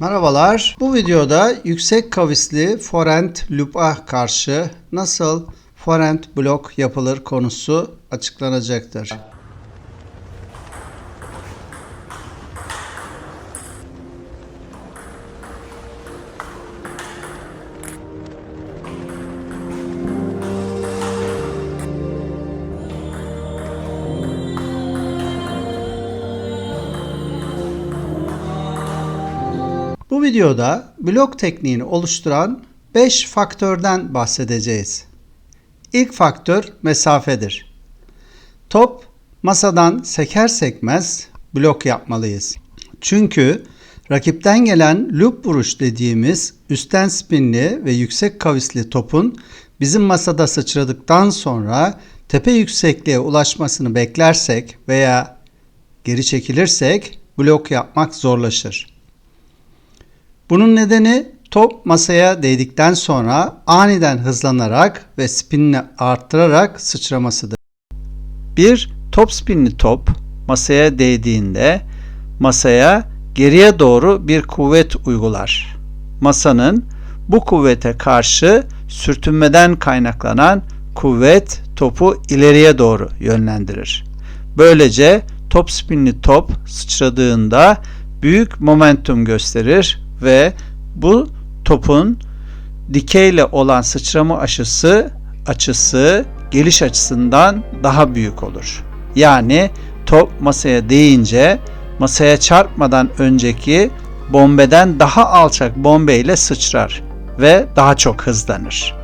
Merhabalar. Bu videoda yüksek kavisli forend loop'a karşı nasıl forend blok yapılır konusu açıklanacaktır. Videoda blok tekniğini oluşturan 5 faktörden bahsedeceğiz. İlk faktör mesafedir. Top masadan seker sekmez blok yapmalıyız. Çünkü rakipten gelen loop vuruş dediğimiz üstten spinli ve yüksek kavisli topun bizim masada sıçradıktan sonra tepe yüksekliğe ulaşmasını beklersek veya geri çekilirsek blok yapmak zorlaşır. Bunun nedeni top masaya değdikten sonra aniden hızlanarak ve spinini arttırarak sıçramasıdır. Bir top spinli top masaya değdiğinde masaya geriye doğru bir kuvvet uygular. Masanın bu kuvvete karşı sürtünmeden kaynaklanan kuvvet topu ileriye doğru yönlendirir. Böylece top spinli top sıçradığında büyük momentum gösterir ve bu topun dikeyle olan sıçrama aşısı açısı geliş açısından daha büyük olur. Yani top masaya değince masaya çarpmadan önceki bombeden daha alçak bombe ile sıçrar ve daha çok hızlanır.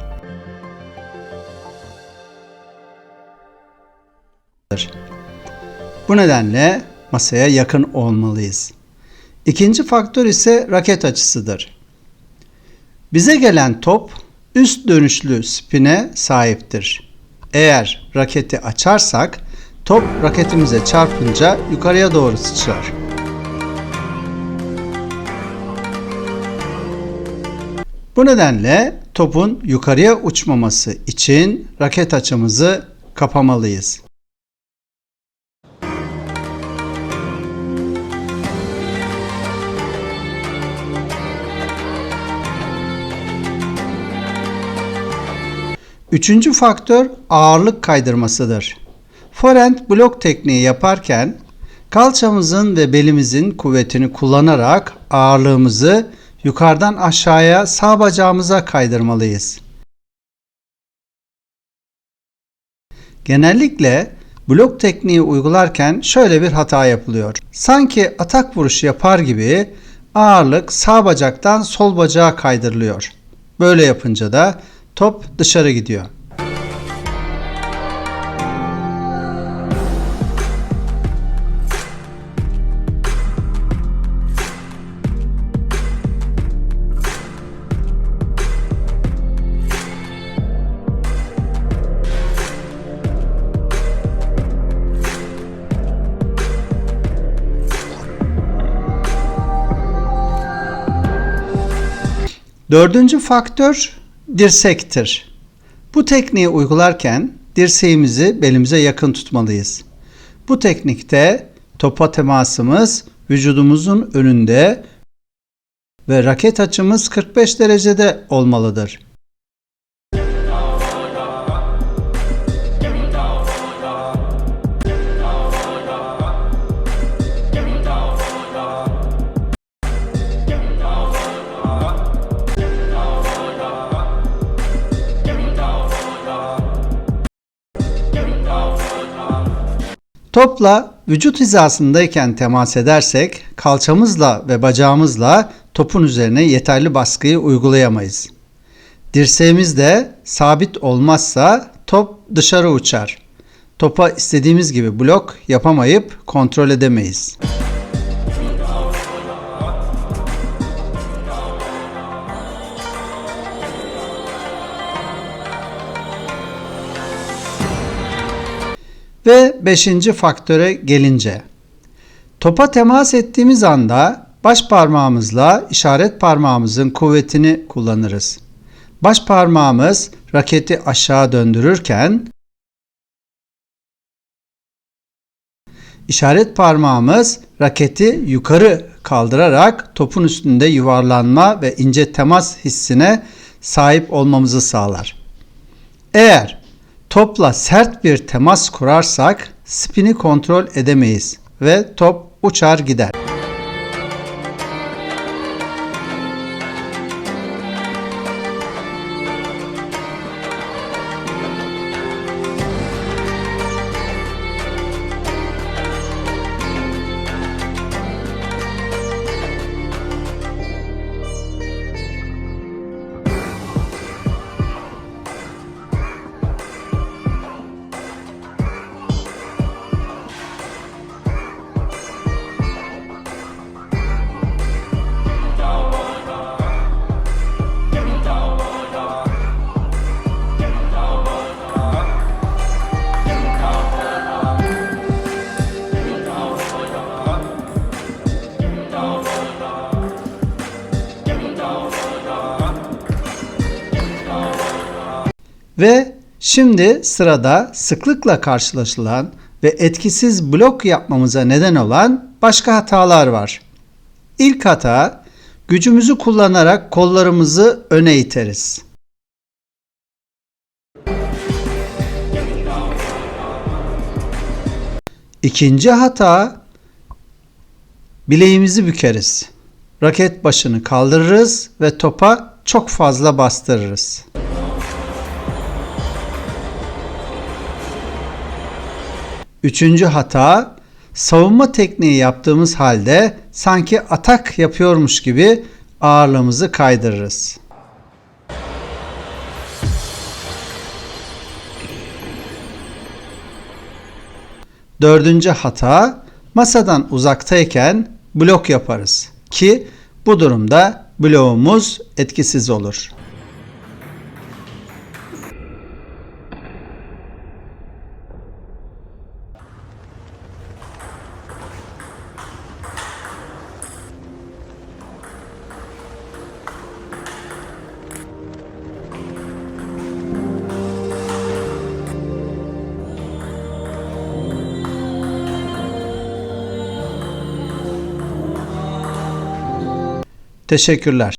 Bu nedenle masaya yakın olmalıyız. İkinci faktör ise raket açısıdır. Bize gelen top üst dönüşlü spine sahiptir. Eğer raketi açarsak top raketimize çarpınca yukarıya doğru sıçrar. Bu nedenle topun yukarıya uçmaması için raket açımızı kapamalıyız. Üçüncü faktör ağırlık kaydırmasıdır. Forend blok tekniği yaparken kalçamızın ve belimizin kuvvetini kullanarak ağırlığımızı yukarıdan aşağıya sağ bacağımıza kaydırmalıyız. Genellikle blok tekniği uygularken şöyle bir hata yapılıyor. Sanki atak vuruşu yapar gibi ağırlık sağ bacaktan sol bacağa kaydırılıyor. Böyle yapınca da top dışarı gidiyor. Dördüncü faktör dirsektir. Bu tekniği uygularken dirseğimizi belimize yakın tutmalıyız. Bu teknikte topa temasımız vücudumuzun önünde ve raket açımız 45 derecede olmalıdır. Topla vücut hizasındayken temas edersek kalçamızla ve bacağımızla topun üzerine yeterli baskıyı uygulayamayız. Dirseğimiz de sabit olmazsa top dışarı uçar. Topa istediğimiz gibi blok yapamayıp kontrol edemeyiz. Ve beşinci faktöre gelince topa temas ettiğimiz anda baş parmağımızla işaret parmağımızın kuvvetini kullanırız. Baş parmağımız raketi aşağı döndürürken işaret parmağımız raketi yukarı kaldırarak topun üstünde yuvarlanma ve ince temas hissine sahip olmamızı sağlar. Eğer topla sert bir temas kurarsak spini kontrol edemeyiz ve top uçar gider. Ve şimdi sırada sıklıkla karşılaşılan ve etkisiz blok yapmamıza neden olan başka hatalar var. İlk hata gücümüzü kullanarak kollarımızı öne iteriz. İkinci hata bileğimizi bükeriz. Raket başını kaldırırız ve topa çok fazla bastırırız. Üçüncü hata savunma tekniği yaptığımız halde sanki atak yapıyormuş gibi ağırlığımızı kaydırırız. Dördüncü hata masadan uzaktayken blok yaparız ki bu durumda bloğumuz etkisiz olur. Teşekkürler.